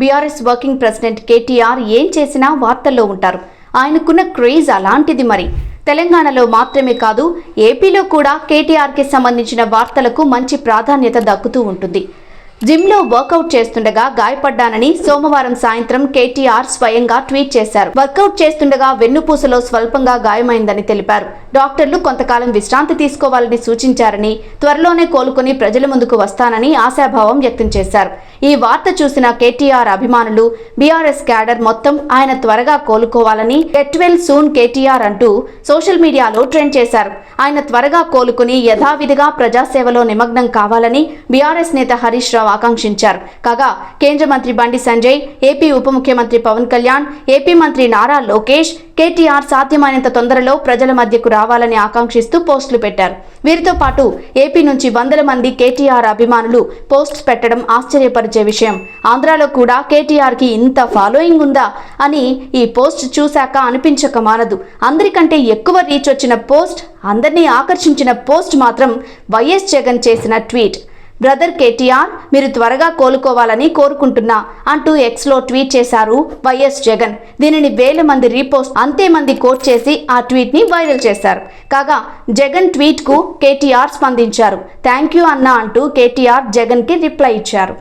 BRS working president KTR ఏం చేసినా వార్తల్లో ఉంటారు. ఆయనకున్న క్రేజ్ అలాంటిది మరి. తెలంగాణలో మాత్రమే కాదు ఏపీలో కూడా కేటీఆర్కి సంబంధించిన వార్తలకు మంచి ప్రాధాన్యత దక్కుతూ ఉంటుంది. జిమ్లో వర్కౌట్ చేస్తుండగా గాయపడ్డానని సోమవారం సాయంత్రం కేటీఆర్ స్వయంగా ట్వీట్ చేశారు. వర్కౌట్ చేస్తుండగా వెన్నుపూసలో స్వల్పంగా గాయమైందని తెలిపారు. డాక్టర్లు కొంతకాలం విశ్రాంతి తీసుకోవాలని సూచించారని త్వరలోనే కోలుకుని ప్రజల ముందుకు వస్తానని ఆశాభావం వ్యక్తం చేశారు. ఈ వార్త చూసిన కేటీఆర్ అభిమానులు బీఆర్ఎస్ క్యాడర్ మొత్తం ఆయన త్వరగా కోలుకోవాలని గెట్ వెల్ సూన్ కేటీఆర్ అంటూ సోషల్ మీడియాలో ట్రెండ్ చేశారు. ఆయన త్వరగా కోలుకుని యథావిధిగా ప్రజాసేవలో నిమగ్నం కావాలని బీఆర్ఎస్ నేత హరీష్ రావు ఆకాంక్షించారు. కాగా కేంద్ర మంత్రి బండి సంజయ్ ఏపీ ఉప ముఖ్యమంత్రి పవన్ కళ్యాణ్ ఏపీ మంత్రి నారా లోకేష్ కేటీఆర్ సాధ్యమైనంత తొందరలో ప్రజల మధ్యకు రావాలని ఆకాంక్షిస్తూ పోస్టులు పెట్టారు. వీరితో పాటు ఏపీ నుంచి వందల మంది కేటీఆర్ అభిమానులు పోస్ట్ పెట్టడం ఆశ్చర్యపరిచే విషయం. ఆంధ్రాలో కూడా కేటీఆర్కి ఇంత ఫాలోయింగ్ ఉందా అని ఈ పోస్ట్ చూశాక అనిపించక మానదు అందరికంటే ఎక్కువ రీచ్ వచ్చిన పోస్ట్ అందరినీ ఆకర్షించిన పోస్ట్ మాత్రం వైఎస్ జగన్ చేసిన ట్వీట్. బ్రదర్ కేటీఆర్ మీరు త్వరగా కోలుకోవాలని కోరుకుంటున్నా అంటూ ఎక్స్లో ట్వీట్ చేశారు వైఎస్ జగన్. దీనిని వేల మంది రీపోస్ట్ అంతే మంది కోట్ చేసి ఆ ట్వీట్ని వైరల్ చేశారు. కాగా జగన్ ట్వీట్కు కేటీఆర్ స్పందించారు. థ్యాంక్ యూ అన్నా అంటూ కేటీఆర్ జగన్కి రిప్లై ఇచ్చారు.